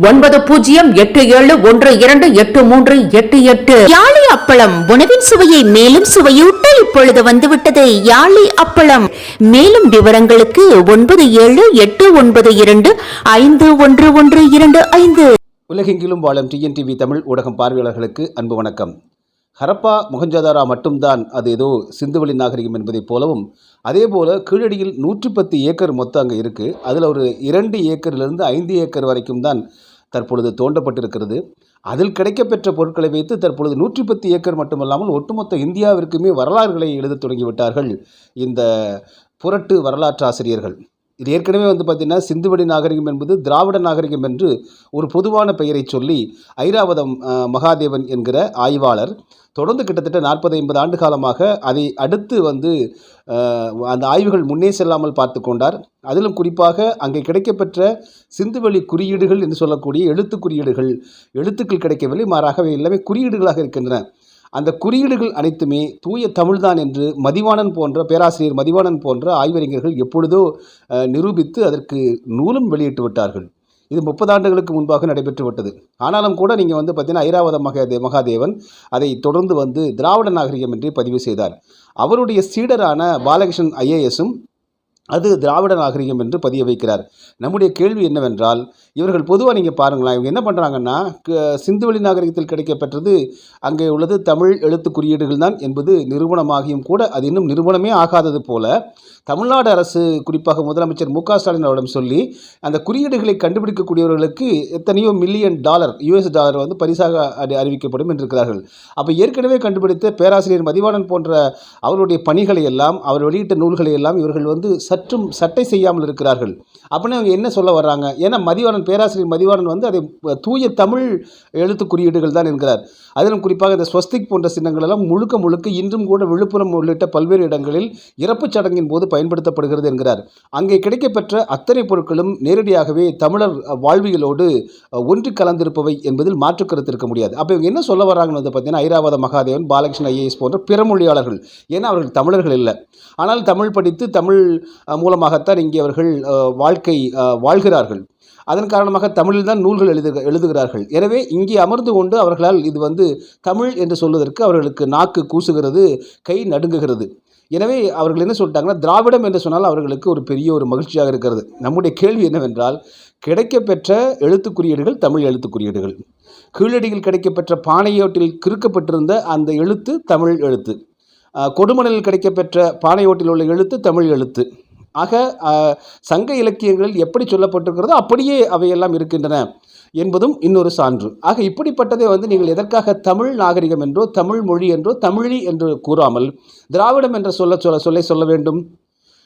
ஒன்பது பூஜ்ஜியம் எட்டு ஏழு ஒன்று இரண்டு எட்டு மூன்று எட்டு எட்டு. யாழி அப்பளம் உணவின் சுவையை மேலும் சுவையூட்ட இப்பொழுது வந்துவிட்டது. யாழி அப்பளம். மேலும் விவரங்களுக்கு ஒன்பது ஏழு எட்டு ஒன்பது இரண்டு ஐந்து ஒன்று ஒன்று இரண்டு ஐந்து. உலகெங்கிலும் வாழும் டிஎன்டிவி தமிழ் ஊடகம் பார்வையாளர்களுக்கு அன்பு வணக்கம். ஹரப்பா முகஞ்சதாரா மட்டும்தான் அது ஏதோ சிந்துவெளி நாகரிகம் என்பதைப் போலவும் அதே போல் கீழடியில் நூற்றி பத்து ஏக்கர் மொத்தம் அங்கே இருக்குது அதில் ஒரு இரண்டு ஏக்கரிலிருந்து ஐந்து ஏக்கர் வரைக்கும் தான் தற்பொழுது தோண்டப்பட்டிருக்கிறது. அதில் கிடைக்கப்பெற்ற பொருட்களை வைத்து தற்பொழுது நூற்றி பத்து ஏக்கர் மட்டுமல்லாமல் ஒட்டுமொத்த இந்தியாவிற்குமே வரலாறுகளை எழுதத் தொடங்கிவிட்டார்கள் இந்த புரட்டு வரலாற்று ஆசிரியர்கள் இது ஏற்கனவே வந்து பார்த்திங்கன்னா சிந்துவெளி நாகரிகம் என்பது திராவிட நாகரிகம் என்று ஒரு பொதுவான பெயரை சொல்லி ஐராவதம் மகாதேவன் என்கிற ஆய்வாளர் தொடர்ந்து கிட்டத்தட்ட நாற்பது ஐம்பது ஆண்டு காலமாக அதை அடுத்து வந்து அந்த ஆய்வுகள் முன்னே செல்லாமல் பார்த்து கொண்டார். அதிலும் குறிப்பாக அங்கே கிடைக்கப்பெற்ற சிந்துவெளி குறியீடுகள் என்று சொல்லக்கூடிய எழுத்து குறியீடுகள் எழுத்துக்கள் கிடைக்கவில்லை மாறாகவே எல்லாமே குறியீடுகளாக இருக்கின்றன. அந்த குறியீடுகள் அனைத்துமே தூய தமிழ்தான் என்று மதிவாணன் போன்ற பேராசிரியர் மதிவாணன் போன்ற ஆய்வறிஞர்கள் எப்பொழுதோ நிரூபித்து அதற்கு நூலும் வெளியிட்டு விட்டார்கள். இது முப்பது ஆண்டுகளுக்கு முன்பாக நடைபெற்று விட்டது. ஆனாலும் கூட நீங்கள் வந்து பார்த்தீங்கன்னா ஐராவத மகாதே மகாதேவன் அதை தொடர்ந்து வந்து திராவிட நாகரிகம் என்றே பதிவு செய்தார். அவருடைய சீடரான பாலகிருஷ்ணன் ஐஏஎஸும் அது திராவிட நாகரிகம் என்று பதிய வைக்கிறார். நம்முடைய கேள்வி என்னவென்றால் இவர்கள் பொதுவாக நீங்கள் பாருங்களேன் இவங்க என்ன பண்ணுறாங்கன்னா க- சிந்துவெளி நாகரிகத்தில் கிடைக்கப்பெற்றது அங்கே உள்ளது தமிழ் எழுத்து குறியீடுகள் தான் என்பது நிறுவனமாகியும் கூட அது இன்னும் நிறுவனமே ஆகாதது போல தமிழ்நாடு அரசு குறிப்பாக முதலமைச்சர் மு க ஸ்டாலின் அவரிடம் சொல்லி அந்த குறியீடுகளை கண்டுபிடிக்கக்கூடியவர்களுக்கு எத்தனையோ மில்லியன் டாலர் யுஎஸ் டாலர் வந்து பரிசாக அறி அறிவிக்கப்படும் என்றிருக்கிறார்கள். அப்போ ஏற்கனவே கண்டுபிடித்த பேராசிரியர் மதிவாணன் போன்ற அவருடைய பணிகளை எல்லாம் அவர் வெளியிட்ட நூல்களை எல்லாம் இவர்கள் வந்து சற்றும் சட்டை செய்யாமல் இருக்கிறார்கள். அப்படின்னு அவங்க என்ன சொல்ல வர்றாங்க? ஏன்னா மதிவாணன் பேராசிரியர் மதிவாணன் வந்து அதை தூய தமிழ் எழுத்து குறியீடுகள் தான் என்கிறார். அதிலும் குறிப்பாக இந்த ஸ்வஸ்திக் போன்ற சின்னங்கள் எல்லாம் முழுக்க முழுக்க இன்றும் கூட விழுப்புரம் உள்ளிட்ட பல்வேறு இடங்களில் இறப்புச் சடங்கின் போது பயன்படுத்தப்படுகிறது என்கிறார். அங்கே கிடைக்கப்பெற்ற அத்தனை பொருட்களும் நேரடியாகவே தமிழர் வாழ்வியலோடு ஒன்று கலந்திருப்பவை என்பதில் மாற்று கருத்து இருக்க முடியாது. அப்போ இவங்க என்ன சொல்ல வராங்கன்னு வந்து பார்த்தீங்கன்னா ஐராவத மகாதேவன் பாலகிருஷ்ணன் ஐஏஎஸ் போன்ற பிற மொழியாளர்கள். ஏன்னா அவர்கள் தமிழர்கள் இல்லை. ஆனால் தமிழ் படித்து தமிழ் மூலமாகத்தான் இங்கே அவர்கள் வாழ்க்கை வாழ்கிறார்கள். அதன் காரணமாக தமிழில் தான் நூல்கள் எழுது எழுதுகிறார்கள். எனவே இங்கே அமர்ந்து கொண்டு அவர்களால் இது வந்து தமிழ் என்று சொல்வதற்கு அவர்களுக்கு நாக்கு கூசுகிறது கை நடுங்குகிறது. எனவே அவர்கள் என்ன சொல்லிட்டாங்கன்னா திராவிடம் என்று சொன்னால் அவர்களுக்கு ஒரு பெரிய ஒரு மகிழ்ச்சியாக இருக்கிறது. நம்முடைய கேள்வி என்னவென்றால் கிடைக்கப்பெற்ற எழுத்துக் குறியீடுகள் தமிழ் எழுத்துக் குறியீடுகள் கீழடியில் கிடைக்கப்பெற்ற பானையோட்டில் கிறுக்கப்பட்டிருந்த அந்த எழுத்து தமிழ் எழுத்து. கொடுமணலில் கிடைக்கப்பெற்ற பானையோட்டில் உள்ள எழுத்து தமிழ் எழுத்து. ஆக சங்க இலக்கியங்களில் எப்படி சொல்லப்பட்டிருக்கிறதோ அப்படியே அவையெல்லாம் இருக்கின்றன என்பதும் இன்னொரு சான்று. ஆக இப்படிப்பட்டதை வந்து நீங்கள் எதற்காக தமிழ் நாகரிகம் என்றோ தமிழ் மொழி என்றோ தமிழி என்று கூறாமல் திராவிடம் என்ற சொல்ல சொல்ல சொல்லை சொல்ல வேண்டும்?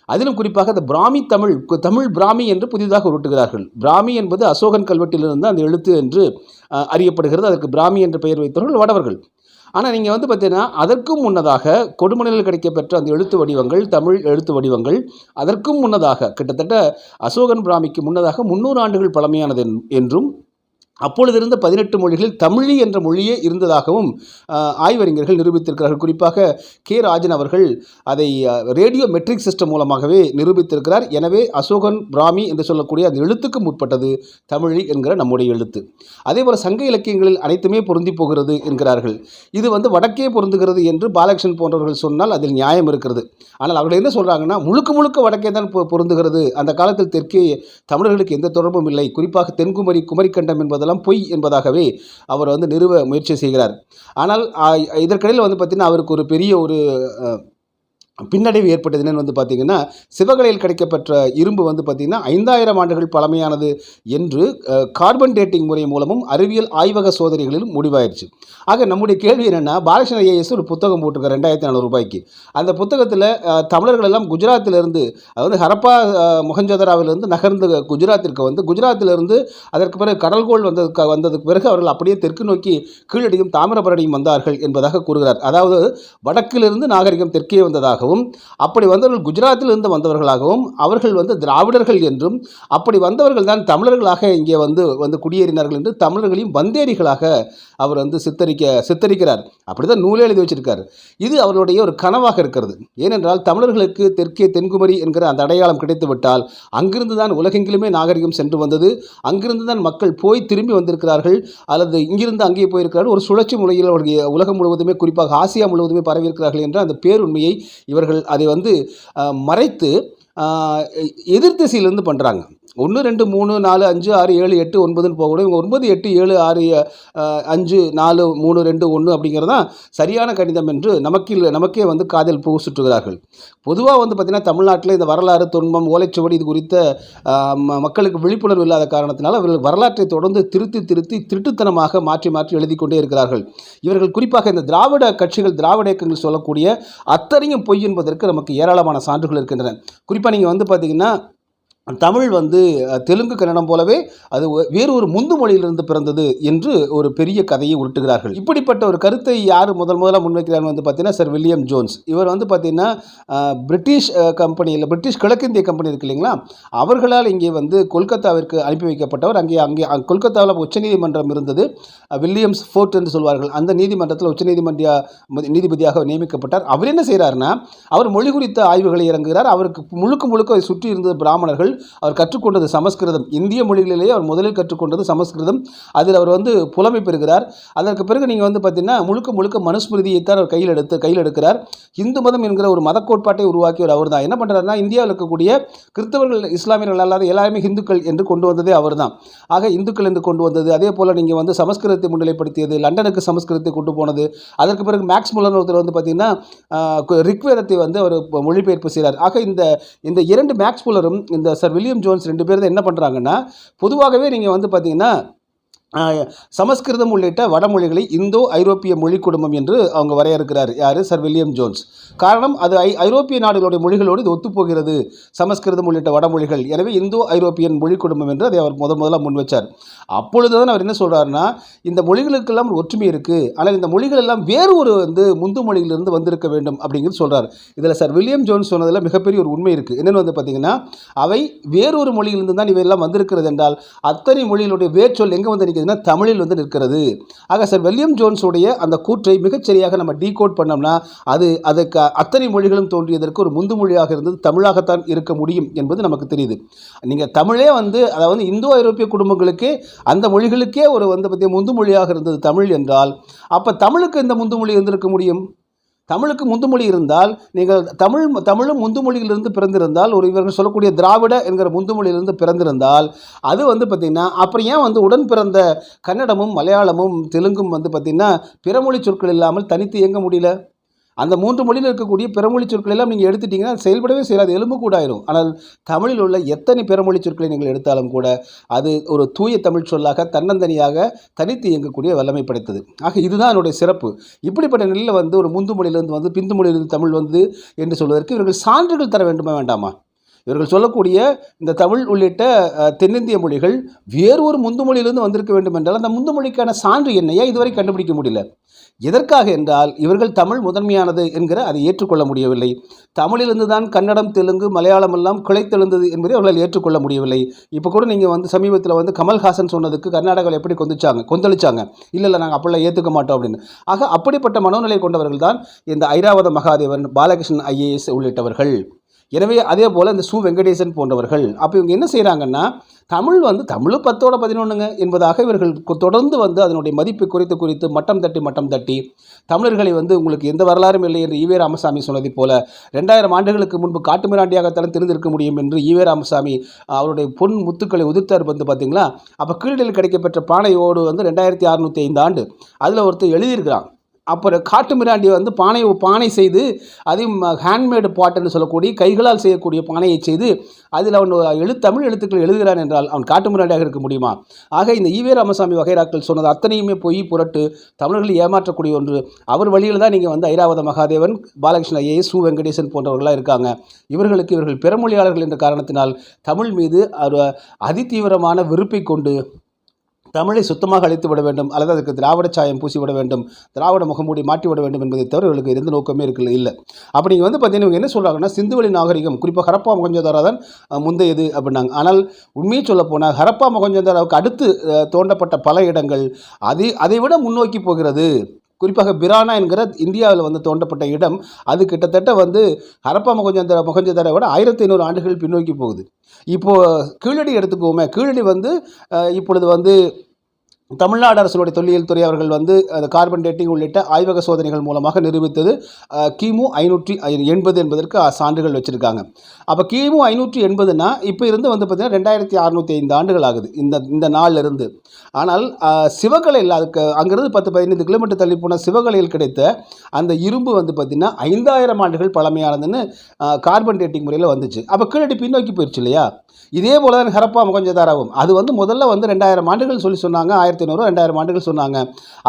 அதிலும் குறிப்பாக அந்த பிராமி தமிழ் கு- தமிழ் பிராமி என்று புதிதாக உருட்டுகிறார்கள். பிராமி என்பது அசோகன் கல்வெட்டிலிருந்து அந்த எழுத்து என்று அறியப்படுகிறது. அதற்கு பிராமி என்ற பெயர் வைத்தவர்கள் வடவர்கள். ஆனால் நீங்கள் வந்து பார்த்தீங்கன்னா அதற்கும் முன்னதாக கொடுமணலில் கிடைக்கப்பெற்ற அந்த எழுத்து வடிவங்கள் தமிழ் எழுத்து வடிவங்கள் அதற்கும் முன்னதாக கிட்டத்தட்ட அசோகன் பிராமிக்கு முன்னதாக முந்நூறு ஆண்டுகள் பழமையானது என்- என்றும் அப்பொழுது இருந்த பதினெட்டு மொழிகளில் தமிழி என்ற மொழியே இருந்ததாகவும் ஆய்வறிஞர்கள் நிரூபித்திருக்கிறார்கள். குறிப்பாக கே. ராஜன் அவர்கள் அதை ரேடியோ மெட்ரிக் சிஸ்டம் மூலமாகவே நிரூபித்திருக்கிறார். எனவே அசோகன் பிராமி என்று சொல்லக்கூடிய அந்த எழுத்துக்கு முற்பட்டது தமிழி என்கிற நம்முடைய எழுத்து. அதேபோல் சங்க இலக்கியங்களில் அனைத்துமே பொருந்தி போகிறது என்கிறார்கள். இது வந்து வடக்கே பொருந்துகிறது என்று பாலகிருஷ்ணன் போன்றவர்கள் சொன்னால் அதில் நியாயம் இருக்கிறது. ஆனால் அவர்கள் என்ன சொல்கிறாங்கன்னா முழுக்க முழுக்க வடக்கே தான் பொ- பொருந்துகிறது. அந்த காலத்தில் தெற்கே தமிழர்களுக்கு எந்த தொடர்பும் இல்லை. குறிப்பாக தென்குமரி குமரிக்கண்டம் அதெல்லாம் பொய் என்பதாகவே அவர் வந்து நிறுவ முயற்சி செய்கிறார். ஆனால் இதற்கிடையில் வந்து பார்த்திங்கன்னா அவருக்கு ஒரு பெரிய ஒரு பின்னடைவு ஏற்பட்டது என்னென்னு வந்து பார்த்திங்கன்னா சிவகலையில் கிடைக்கப்பெற்ற இரும்பு வந்து பார்த்திங்கன்னா ஐந்தாயிரம் ஆண்டுகள் பழமையானது என்று கார்பன் டேட்டிங் முறை மூலமும் அறிவியல் ஆய்வக சோதனைகளிலும் முடிவாயிருச்சு. ஆக நம்முடைய கேள்வி என்னென்னா பாலகிருஷ்ண ஐஏஎஸ் ஒரு புத்தகம் போட்டிருக்காரு ரெண்டாயிரத்தி நானூறு ரூபாய்க்கு. அந்த புத்தகத்தில் தமிழர்கள் எல்லாம் குஜராத்திலிருந்து அதாவது ஹரப்பா அஹ், நகர்ந்து குஜராத்திற்கு வந்து குஜராத்திலிருந்து அதற்கு பிறகு கடல்கோள் வந்ததுக்கு வந்ததுக்கு பிறகு அவர்கள் அப்படியே தெற்கு நோக்கி கீழடியும் தாமிரபரணியும் வந்தார்கள் என்பதாக கூறுகிறார். அதாவது வடக்கிலிருந்து நாகரிகம் தெற்கே வந்ததாக வந்தவர்களாகவும் அப்படி வந்தவர்கள் குஜராத்தில் இருந்து வந்தவர்களாகவும் அவர்கள் வந்து திராவிடர்கள் என்றும் அப்படி வந்தவர்கள் தான் தமிழர்களாக இங்கே வந்து வந்து குடியேறினார்கள் என்று தமிழர்களையும் வந்தேரிகளாக அவர் வந்து சித்தரிக்க சித்தரிக்கிறார். அப்படி தான் நூலே எழுதி வச்சிருக்கார். இது அவருடைய ஒரு கனவாக இருக்கிறது. ஏனென்றால் தமிழர்களுக்கு தெற்கே தென்குமரி என்கிற அந்த அடையாளம் கிடைத்துவிட்டால் அங்கிருந்து தான் உலகெங்கிலுமே நாகரிகம் சென்று வந்தது. அங்கிருந்து தான் மக்கள் போய் திரும்பி வந்திருக்கிறார்கள். அல்லது இங்கிருந்து அங்கே போயிருக்கிறார்கள். ஒரு சுழற்சி முறையில் அவருடைய உலகம் முழுவதுமே குறிப்பாக ஆசியா முழுவதுமே பரவியிருக்கிறார்கள் என்ற அந்த பேருண்மையை இவர்கள் அதை வந்து மறைத்து எதிர்த்திசையிலிருந்து பண்ணுறாங்க ஒன்று ரெண்டு மூணு நாலு அஞ்சு ஆறு ஏழு எட்டு ஒன்பதுன்னு போகக்கூடாது. இவங்க ஒன்பது எட்டு ஏழு ஆறு அஞ்சு நாலு மூணு ரெண்டு ஒன்று அப்படிங்கிறது தான் சரியான கணிதம் என்று நமக்கில் நமக்கே வந்து காதில் பூ சுற்றுகிறார்கள் பொதுவாக வந்து பார்த்திங்கன்னா தமிழ்நாட்டில் இந்த வரலாறு துன்பம் ஓலைச்சுவடி இது குறித்த ம- மக்களுக்கு விழிப்புணர்வு இல்லாத காரணத்தினால் அவர்கள் வரலாற்றை தொடர்ந்து திருத்தி திருத்தி திருட்டுத்தனமாக மாற்றி மாற்றி எழுதி கொண்டே இருக்கிறார்கள். இவர்கள் குறிப்பாக இந்த திராவிட கட்சிகள் திராவிட இயக்கங்கள் சொல்லக்கூடிய அத்தனையும் பொய் என்பதற்கு நமக்கு ஏராளமான சான்றுகள் இருக்கின்றன. குறிப்பாக நீங்கள் வந்து பார்த்தீங்கன்னா தமிழ் வந்து தெலுங்கு கன்னடம் போலவே அது வேறு ஒரு முந்து மொழியிலிருந்து பிறந்தது என்று ஒரு பெரிய கதையை உருட்டுகிறார்கள். இப்படிப்பட்ட ஒரு கருத்தை யார் முதல் முதலாக முன்வைக்கிறான்னு வந்து பார்த்தீங்கன்னா சார் வில்லியம் ஜோன்ஸ். இவர் வந்து பார்த்தீங்கன்னா பிரிட்டிஷ் கம்பெனியில் பிரிட்டிஷ் கிழக்கிந்திய கம்பெனி இருக்கு இல்லைங்களா? அவர்களால் இங்கே வந்து கொல்கத்தாவிற்கு அனுப்பி வைக்கப்பட்டவர். அங்கே அங்கே கொல்கத்தாவில் உச்சநீதிமன்றம் இருந்தது. வில்லியம்ஸ் ஃபோர்ட் என்று சொல்வார்கள். அந்த நீதிமன்றத்தில் உச்சநீதிமன்ற நீதிபதியாக நியமிக்கப்பட்டார். அவர் என்ன செய்கிறாருன்னா அவர் மொழி குறித்த ஆய்வுகளை இறங்குகிறார். அவருக்கு முழுக்க முழுக்க சுற்றி இருந்த பிராமணர்கள் அவர் கற்றுக்கொண்டது சமஸ்கிருதம். இந்திய மொழிகளிலேயே அவர் முதலில் கற்றுக்கொண்டது சமஸ்கிருதம். அதில் அவர் வந்து புலமை பெறுகிறார். அதற்கு பிறகு நீங்கள் வந்து பார்த்தீங்கன்னா முழுக்க முழுக்க மனுஸ்மிருதியைத்தான் அவர் கையில் எடுத்து கையில் எடுக்கிறார். இந்து மதம் என்கிற ஒரு மத கோட்பாட்டை உருவாக்கியவர் அவர் தான் என்ன பண்ணுறாருன்னா இந்தியாவில் இருக்கக்கூடிய கிறிஸ்தவர்கள் இஸ்லாமியர்கள் அல்லாத எல்லாருமே இந்துக்கள் என்று கொண்டு வந்ததே அவர் தான் ஆக இந்துக்கள் என்று கொண்டு வந்தது அதே போல் நீங்கள் வந்து சமஸ்கிருதத்தை முன்னிலைப்படுத்தியது லண்டனுக்கு சமஸ்கிருதத்தை கொண்டு போனது. அதற்கு பிறகு மேக்ஸ் முல்லர் ஒருத்தர் வந்து பார்த்தீங்கன்னா ரிக்வேதத்தை வந்து அவர் மொழிபெயர்ப்பு செய்கிறார் ஆக இந்த இந்த இரண்டு மேக்ஸ் புலரும் இந்த சர் வில்லியம் ஜோன்ஸ் ரெண்டு பேரும் என்ன பண்ணுறாங்கன்னா பொதுவாகவே நீங்கள் வந்து பார்த்தீங்கன்னா சமஸ்கிருதம் உள்ளிட்ட வடமொழிகளை இந்தோ ஐரோப்பிய மொழி குடும்பம் என்று அவங்க வரையறுக்கிறார். யார்? Sir William Jones. காரணம் அது ஐ ஐரோப்பிய நாடுகளுடைய மொழிகளோடு இது ஒத்துப்போகிறது. சமஸ்கிருதம் உள்ளிட்ட வடமொழிகள் எனவே இந்தோ ஐரோப்பியன் மொழி குடும்பம் என்று அதை அவர் முதன் முதலாக முன் வச்சார். அப்பொழுது தான் அவர் என்ன சொல்கிறாருன்னா இந்த மொழிகளுக்கெல்லாம் ஒரு ஒற்றுமை இருக்குது ஆனால் இந்த மொழிகள் எல்லாம் வேறு ஒரு வந்து முந்து மொழியிலிருந்து வந்திருக்க வேண்டும் அப்படிங்கிறது சொல்கிறார் இதில் சார் வில்லியம் ஜோன்ஸ் சொன்னதில் மிகப்பெரிய ஒரு உண்மை இருக்குது என்னென்னு வந்து பார்த்தீங்கன்னா அவை வேறொரு மொழியிலிருந்து தான் இவையெல்லாம் வந்திருக்கிறது என்றால் அத்தனை மொழிகளுடைய வேர்ச்சொல் எங்கே வந்து பார்த்தீங்கன்னா தமிழில் வந்து நிற்கிறது. ஆக சார் வில்லியம் ஜோன்ஸுடைய அந்த கூற்றை மிகச்சரியாக நம்ம டீகோட் பண்ணோம்னா அது அதுக்கு அத்தனை மொழிகளும் தோன்றியதற்கு ஒரு முந்து மொழியாக இருந்தது தமிழாகத்தான் இருக்க முடியும் என்பது நமக்கு தெரியுது. நீங்கள் தமிழே வந்து அதாவது இந்தோ ஐரோப்பிய குடும்பங்களுக்கே அந்த மொழிகளுக்கே ஒரு வந்து பற்றிய முந்து மொழியாக இருந்தது தமிழ் என்றால் அப்போ தமிழுக்கு இந்த முந்து மொழி இருந்திருக்க முடியும்? தமிழுக்கு முந்துமொழி இருந்தால் நீங்கள் தமிழ் தமிழும் முந்துமொழியிலிருந்து பிறந்திருந்தால் ஒரு இவர்கள் சொல்லக்கூடிய திராவிட என்கிற முந்துமொழியிலிருந்து பிறந்திருந்தால் அது வந்து பார்த்திங்கன்னா அப்புறம் ஏன் வந்து உடன் பிறந்த கன்னடமும் மலையாளமும் தெலுங்கும் வந்து பார்த்திங்கன்னா பிறமொழி சொற்கள் இல்லாமல் தனித்து இயங்க முடியல? அந்த மூன்று மொழியில் இருக்கக்கூடிய பிறமொழி சொற்கள் எல்லாம் நீங்கள் எடுத்துட்டிங்கன்னா செயல்படவே செய்யாது எலும்பு கூட ஆயிரும். ஆனால் தமிழில் உள்ள எத்தனை பிறமொழி சொற்களை நீங்கள் எடுத்தாலும் கூட அது ஒரு தூய தமிழ் சொல்லாக தன்னந்தனியாக தனித்து இயங்கக்கூடிய வல்லமை படைத்தது. ஆக இதுதான் என்னுடைய சிறப்பு. இப்படிப்பட்ட நிலையில் வந்து ஒரு முந்து மொழியிலிருந்து வந்து பிந்து மொழியிலிருந்து தமிழ் வந்து என்று சொல்வதற்கு இவர்கள் சான்றுகள் தர வேண்டுமா வேண்டாமா? இவர்கள் சொல்லக்கூடிய இந்த தமிழ் உள்ளிட்ட தென்னிந்திய மொழிகள் வேறு ஒரு முந்து மொழியிலிருந்து வந்திருக்க வேண்டும் என்றால் அந்த முந்து மொழிக்கான சான்று என்னையா? இதுவரை கண்டுபிடிக்க முடியல. எதற்காக என்றால் இவர்கள் தமிழ் முதன்மையானது என்கிற அதை ஏற்றுக்கொள்ள முடியவில்லை. தமிழிலிருந்து தான் கன்னடம் தெலுங்கு மலையாளம் எல்லாம் கிளைத்தெழுந்தது என்பதை அவர்களால் ஏற்றுக்கொள்ள முடியவில்லை. இப்போ கூட நீங்கள் வந்து சமீபத்தில் வந்து கமல்ஹாசன் சொன்னதுக்கு கர்நாடகாவில் எப்படி கொந்தளிச்சாங்க கொந்தளிச்சாங்க? இல்லை இல்லை நாங்கள் அப்படிலாம் ஏற்றுக்க மாட்டோம் அப்படின்னு. ஆக அப்படிப்பட்ட மனோநிலை கொண்டவர்கள் தான் இந்த ஐராவத மகாதேவன் பாலகிருஷ்ணன் ஐஏஎஸ் உள்ளிட்டவர்கள். எனவே அதே போல் இந்த சு வெங்கடேசன் போன்றவர்கள் அப்போ இவங்க என்ன செய்கிறாங்கன்னா தமிழ் வந்து தமிழ் பத்தோட பதினொன்றுங்க என்பதாக இவர்கள் தொடர்ந்து வந்து அதனுடைய மதிப்பு குறித்து குறித்து மட்டம் தட்டி மட்டம் தட்டி தமிழர்களை வந்து உங்களுக்கு எந்த வரலாறும் இல்லை என்று ஈவே ராமசாமி சொன்னதைப் போல ரெண்டாயிரம் ஆண்டுகளுக்கு முன்பு காட்டுமிராண்டியாகத்தான் தெரிந்திருக்க முடியும் என்று ஈவே ராமசாமி அவருடைய பொன் முத்துக்களை உதிர்த்தார் வந்து பார்த்தீங்களா அப்போ கீழடியில் கிடைக்கப்பெற்ற பானையோடு வந்து ரெண்டாயிரத்தி அறுநூற்றி ஐந்து ஆண்டு அதில் ஒருத்தர் எழுதியிருக்கிறான். அப்புறம் காட்டு மிராண்டி வந்து பானை பானை செய்து அதையும் ஹேண்ட்மேடு பாட்டுன்னு சொல்லக்கூடிய கைகளால் செய்யக்கூடிய பானையை செய்து அதில் அவன் எழு தமிழ் எழுத்துக்கள் எழுதுகிறான் என்றால் அவன் காட்டு மிராண்டியாக இருக்க முடியுமா? ஆக இந்த ஈவே ராமசாமி வகைராக்கள் சொன்னது அத்தனையுமே பொய் புரட்டு தமிழர்களை ஏமாற்றக்கூடிய ஒன்று. அவர் வழியில் தான் நீங்கள் வந்து ஐராவத மகாதேவன் பாலகிருஷ்ண ஐஏ சு. வெங்கடேசன் போன்றவர்களாக இருக்காங்க. இவர்களுக்கு இவர்கள் பிறமொழியாளர்கள் என்ற காரணத்தினால் தமிழ் மீது அதி அதிதீவிரமான வெறுப்பை கொண்டு தமிழை சுத்தமாக அழித்து விட வேண்டும் அல்லது அதுக்கு திராவிட சாயம் பூசி விட வேண்டும் திராவிட முகமூடி மாற்றி விட வேண்டும் என்பதை தவிர இவர்களுக்கு எந்த நோக்கமே இருக்கு இல்லை. அப்படி நீங்கள் வந்து பார்த்தீங்கன்னா இவங்க என்ன சொல்கிறாங்கன்னா சிந்துவெளி நாகரிகம் குறிப்பாக ஹரப்பா மொகஞ்சதாரா தான் முந்தையது அப்படின்னாங்க. ஆனால் உண்மையை சொல்ல போனால் ஹரப்பா மொகஞ்சதாராவுக்கு அடுத்து தோண்டப்பட்ட பல இடங்கள் அதை அதை விட முன்னோக்கி போகிறது குறிப்பாக பிரானா என்கிற இந்தியாவில் வந்து தோண்டப்பட்ட இடம் அது கிட்டத்தட்ட வந்து ஹரப்பா மொகஞ்சந்தர மொகஞ்சதாரை விட ஆயிரத்தி ஐநூறு ஆண்டுகள் பின்னோக்கி போகுது. இப்போது கீழடி எடுத்துக்கோமே கீழடி வந்து இப்பொழுது வந்து தமிழ்நாடு அரசுடைய தொல்லியல் துறை அவர்கள் வந்து அந்த கார்பன் டேட்டிங் உள்ளிட்ட ஆய்வக சோதனைகள் மூலமாக நிரூபித்தது கிமு ஐநூற்றி எண்பது என்பதற்கு சான்றுகள் வச்சுருக்காங்க. அப்போ கிமு ஐநூற்றி எண்பதுனா இப்போ இருந்து வந்து பார்த்திங்கன்னா ரெண்டாயிரத்தி அறநூற்றி ஐந்து ஆண்டுகள் ஆகுது. இந்த இந்த நாளிலிருந்து. ஆனால் சிவகலையில் அதுக்கு அங்கிருந்து பத்து பதினைந்து கிலோமீட்டர் தள்ளி போன சிவகலையில் கிடைத்த அந்த இரும்பு வந்து பார்த்திங்கன்னா ஐந்தாயிரம் ஆண்டுகள் பழமையானதுன்னு கார்பன் டேட்டிங் முறையில் வந்துச்சு. அப்போ கீழடி பின்னோக்கி போயிடுச்சு இல்லையா? இதே போல தான் ஹரப்பா முகஞ்சதாராவும். அது வந்து முதல்ல வந்து ரெண்டாயிரம் ஆண்டுகள் சொல்லி சொன்னாங்க. ஆயிரத்தி ஐநூறு ரெண்டாயிரம் ஆண்டுகள் சொன்னாங்க.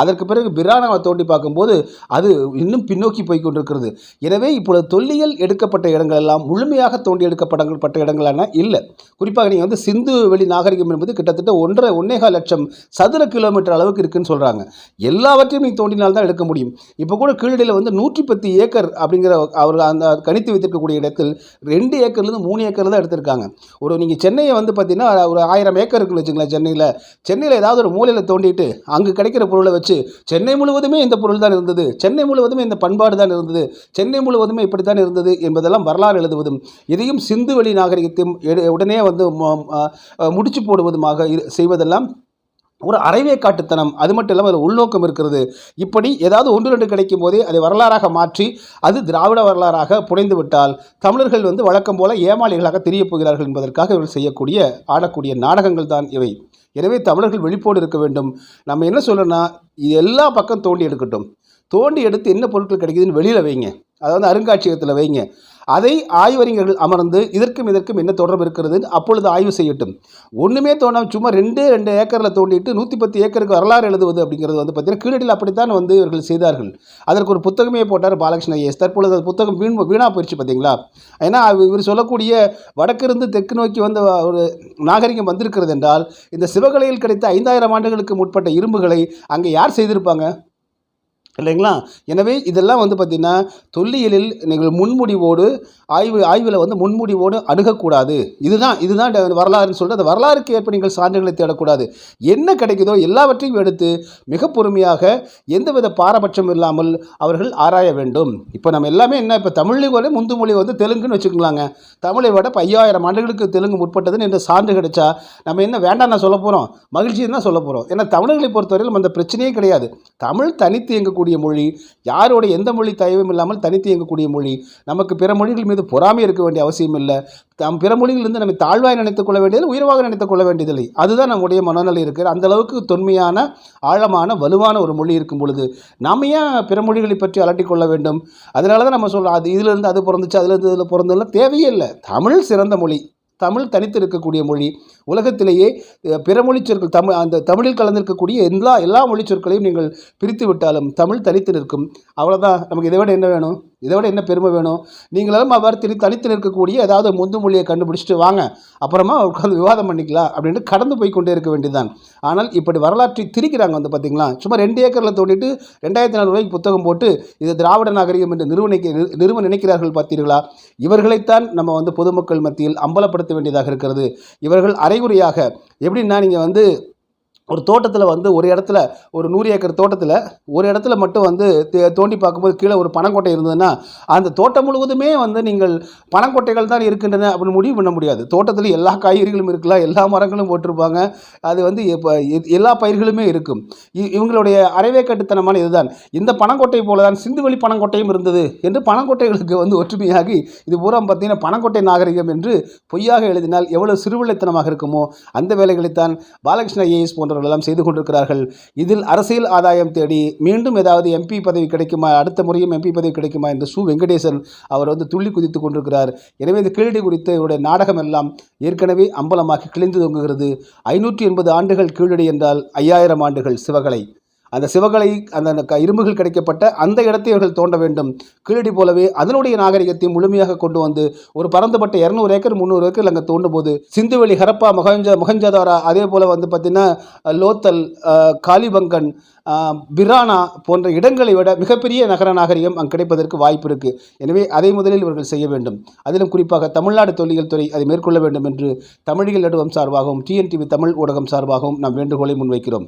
அதற்கு பிறகு பிரானாவை தோண்டி பார்க்கும்போது அது இன்னும் பின்னோக்கி போய் கொண்டிருக்கிறது. எனவே இப்பொழுது தொல்லியல் எடுக்கப்பட்ட இடங்கள் எல்லாம் முழுமையாக தோண்டி எடுக்கப்படப்பட்ட இடங்களான இல்லை. குறிப்பாக நீங்கள் வந்து சிந்து வெளி நாகரிகம் என்பது கிட்டத்தட்ட ஒன்றரை ஒன்னேகால் லட்சம் சதுர கிலோமீட்டர் அளவுக்கு இருக்குன்னு சொல்கிறாங்க எல்லாவற்றையும் நீங்கள் தோண்டினால் தான் எடுக்க முடியும். இப்போ கூட கீழடியில் வந்து நூற்றி பத்து ஏக்கர் அப்படிங்கிற அவர் அந்த கணித்து வைத்திருக்கக்கூடிய இடத்தில் ரெண்டு ஏக்கர்லேருந்து மூணு ஏக்கர் தான் எடுத்திருக்காங்க. ஒரு நீங்கள் சென்னையை வந்து பார்த்தீங்கன்னா ஒரு ஆயிரம் ஏக்கர் இருக்குன்னு வச்சுங்களேன் சென்னையில். சென்னையில் ஏதாவது ஒரு மூலையில் தோண்டிட்டு அங்கே கிடைக்கிற பொருளை வச்சு சென்னை முழுவதுமே இந்த பொருள் தான் இருந்தது. சென்னை முழுவதுமே இந்த பண்பாடு தான் இருந்தது. சென்னை முழுவதுமே இப்படி தான் இருந்தது என்பதெல்லாம் வரலாறு எழுதுவதும் இதையும் சிந்து வெளி நாகரிகத்தையும் எடு- உடனே வந்து முடிச்சு போடுவதுமாக இரு- செய்வதெல்லாம் ஒரு அறைவே காட்டுத்தனம். அது மட்டும் இல்லாமல் அதில் உள்நோக்கம் இருக்கிறது. இப்படி ஏதாவது ஒன்று ரெண்டு கிடைக்கும் போதே அதை வரலாறாக மாற்றி அது திராவிட வரலாறாக புனைந்து விட்டால் தமிழர்கள் வந்து வழக்கம் போல ஏமாளிகளாக தெரியப் போகிறார்கள் என்பதற்காக இவர்கள் செய்யக்கூடிய ஆடக்கூடிய நாடகங்கள் தான் இவை. எனவே தமிழர்கள் வெளிப்போடு இருக்க வேண்டும். நம்ம என்ன சொல்லணும்னா இது எல்லா பக்கம் தோண்டி எடுக்கட்டும். தோண்டி எடுத்து என்ன பொருட்கள் கிடைக்குதுன்னு வெளியில் வைங்க. அதாவது அருங்காட்சியகத்தில் வைங்க. அதை ஆய்வறிஞர்கள் அமர்ந்து இதற்கும் இதற்கும் என்ன தொடர்பு இருக்கிறது அப்பொழுது ஆய்வு செய்யட்டும். ஒன்றுமே தோணாமல் சும்மா ரெண்டு ரெண்டு ஏக்கரில் தோண்டிட்டு நூற்றி பத்து ஏக்கருக்கு வரலாறு எழுதுவது அப்படிங்கிறது வந்து பார்த்தீங்கன்னா கீழடியில் அப்படித்தான் வந்து இவர்கள் செய்தார்கள். அதற்கு ஒரு புத்தகமே போட்டார் பாலகிருஷ்ண ஐஎஸ் தற்பொழுது அந்த புத்தகம் வீண் வீணாக போயிடுச்சு பார்த்தீங்களா ஏன்னா அவர் இவர் சொல்லக்கூடிய வடக்கிருந்து தெற்கு நோக்கி வந்த ஒரு நாகரிகம் வந்திருக்கிறது என்றால் இந்த சிவகலையில் கிடைத்த ஐந்தாயிரம் ஆண்டுகளுக்கு முற்பட்ட இரும்புகளை அங்கே யார் செய்திருப்பாங்க? இல்லைங்களா? எனவே இதெல்லாம் வந்து பார்த்திங்கன்னா தொல்லியலில் நீங்கள் முன்முடிவோடு ஆய்வு ஆய்வில் வந்து முன்முடிவோடு அணுகக்கூடாது. இதுதான் இதுதான் வரலாறுன்னு சொல்லிட்டு அந்த வரலாறுக்கு ஏற்ப நீங்கள் சான்றுகளை தேடக்கூடாது. என்ன கிடைக்குதோ எல்லாவற்றையும் எடுத்து மிக பொறுமையாக எந்தவித பாரபட்சம் இல்லாமல் அவர்கள் ஆராய வேண்டும். இப்போ நம்ம எல்லாமே என்ன இப்போ தமிழ் கூட முந்து மொழி வந்து தெலுங்குன்னு வச்சுக்கலாங்க தமிழை விட இப்போ ஐயாயிரம் ஆண்டுகளுக்கு தெலுங்கு முற்பட்டதுன்னு என்ற சான்று கிடைச்சா நம்ம என்ன வேண்டாம் சொல்ல போகிறோம் மகிழ்ச்சி தான் சொல்ல போகிறோம் ஏன்னா தமிழர்களை பொறுத்தவரையில் அந்த பிரச்சனையே கிடையாது. தமிழ் தனித்து இயங்கக்கூடிய மொழி யாரோட எந்த மொழி தயவும் இல்லாமல் தனித்து இயங்கக்கூடிய மொழி நமக்கு பிற மொழிகள் மீது பொறாமை இருக்க வேண்டிய அவசியம் இல்லை. தம் பிற மொழிகளிலிருந்து நம்ம தாழ்வாய் நினைத்துக் கொள்ள வேண்டியதில்லை உயர்வாக நினைத்துக் கொள்ள வேண்டியதில்லை. அதுதான் நம்முடைய மனநிலை இருக்குது அந்த அளவுக்கு தொன்மையான ஆழமான வலுவான ஒரு மொழி இருக்கும் பொழுது நாம ஏன் பிற மொழிகளை பற்றி அலட்டிக் கொள்ள வேண்டும்? அதனால தான் நம்ம சொல்கிறோம் அது இதிலிருந்து அது பிறந்துச்சு அதிலிருந்து இதில் பிறந்ததுலாம் தேவையே இல்லை. தமிழ் சிறந்த மொழி. தமிழ் தனித்து இருக்கக்கூடிய மொழி. உலகத்திலேயே பிற மொழி சொற்கள் தமிழ் அந்த தமிழில் கலந்திருக்கக்கூடிய எல்லா எல்லா மொழி சொற்களையும் நீங்கள் பிரித்து விட்டாலும் தமிழ் தனித்து நிற்கும். அவ்வளோதான் நமக்கு இதை விட என்ன வேணும்? இதை விட என்ன பெருமை வேணும்? நீங்களும் அவர் திணி தனித்து நிற்கக்கூடிய ஏதாவது முந்து மொழியை கண்டுபிடிச்சிட்டு வாங்க. அப்புறமா உட்காந்து விவாதம் பண்ணிக்கலாம் அப்படின்ட்டு கடந்து போய் கொண்டே இருக்க வேண்டியதுதான். ஆனால் இப்படி வரலாற்றை திரிக்கிறாங்க வந்து பார்த்தீங்களா சும்மா ரெண்டு ஏக்கரில் தோண்டிட்டு ரெண்டாயிரத்தி நாலு ரூபாய்க்கு புத்தகம் போட்டு இது திராவிட நாகரிகம் என்று நிறுவனிக்க நிறுவ நினைக்கிறார்கள் பார்த்தீர்களா? இவர்களைத்தான் நம்ம வந்து பொதுமக்கள் மத்தியில் அம்பலப்படுத்த வேண்டியதாக இருக்கிறது. இவர்கள் அரைகுறையாக எப்படின்னா நீங்கள் வந்து ஒரு தோட்டத்தில் வந்து ஒரு இடத்துல ஒரு நூறு ஏக்கர் தோட்டத்தில் ஒரு இடத்துல மட்டும் வந்து தோண்டி பார்க்கும்போது கீழே ஒரு பனங்கொட்டை இருந்ததுன்னா அந்த தோட்டம் முழுவதுமே வந்து நீங்கள் பனங்கொட்டைகள் தான் இருக்கின்றன அப்படின்னு முடிவு பண்ண முடியாது. தோட்டத்தில் எல்லா காய்கறிகளும் இருக்கலாம் எல்லா மரங்களும் போட்டிருப்பாங்க. அது வந்து இப்போ எல்லா பயிர்களுமே இருக்கும். இ- இவங்களுடைய அரைவே கட்டுத்தனமான இதுதான். இந்த பனங்கொட்டை போல தான் சிந்துவெளி பனங்கொட்டையும் இருந்தது என்று பனங்கொட்டைகளுக்கு வந்து ஒற்றுமையாகி இது பூரா பார்த்தீங்கன்னா பனங்கொட்டை நாகரிகம் என்று பொய்யாக எழுதினால் எவ்வளவு சிறுவிளைத்தனமாக இருக்குமோ அந்த வேலைகளைத்தான் பாலகிருஷ்ண ஐஏஎஸ் போன்ற போன்றவர்கள் எல்லாம் செய்து கொண்டிருக்கிறார்கள். இதில் அரசியல் ஆதாயம் தேடி மீண்டும் ஏதாவது எம்பி பதவி கிடைக்குமா? அடுத்த முறையும் எம்பி பதவி கிடைக்குமா? என்று சு. வெங்கடேசன் அவர் வந்து துள்ளி குதித்து கொண்டிருக்கிறார். எனவே இந்த கீழடி குறித்த இவருடைய நாடகம் எல்லாம் ஏற்கனவே அம்பலமாக கிழிந்து தொங்குகிறது. ஐநூற்றி எண்பது ஆண்டுகள் கீழடி என்றால் ஐயாயிரம் ஆண்டுகள் சிவகலை. அந்த சிவகலை அந்த க- இரும்புகள் கிடைக்கப்பட்ட அந்த இடத்தை அவர்கள் தோண்ட வேண்டும். கீழடி போலவே அதனுடைய நாகரிகத்தை முழுமையாக கொண்டு வந்து ஒரு பரந்துபட்ட இரநூறு ஏக்கர் முந்நூறு ஏக்கர் அங்கே தோண்டும் போது சிந்துவெளி ஹரப்பா மொஹஞ்ச மொஹஞ்சதாரா அதே போல் வந்து பார்த்திங்கன்னா லோத்தல் காலிபங்கன் பிரானா போன்ற இடங்களை விட மிகப்பெரிய நகர நாகரிகம் அங்கு கிடைப்பதற்கு வாய்ப்பு இருக்குது எனவே அதை முதலில் இவர்கள் செய்ய வேண்டும். அதிலும் குறிப்பாக தமிழ்நாடு தொல்லியல் துறை அதை மேற்கொள்ள வேண்டும் என்று தமிழில் நடுவம் சார்பாகவும் டிஎன்டிவி தமிழ் ஊடகம் சார்பாகவும் நாம் வேண்டுகோளை முன்வைக்கிறோம்.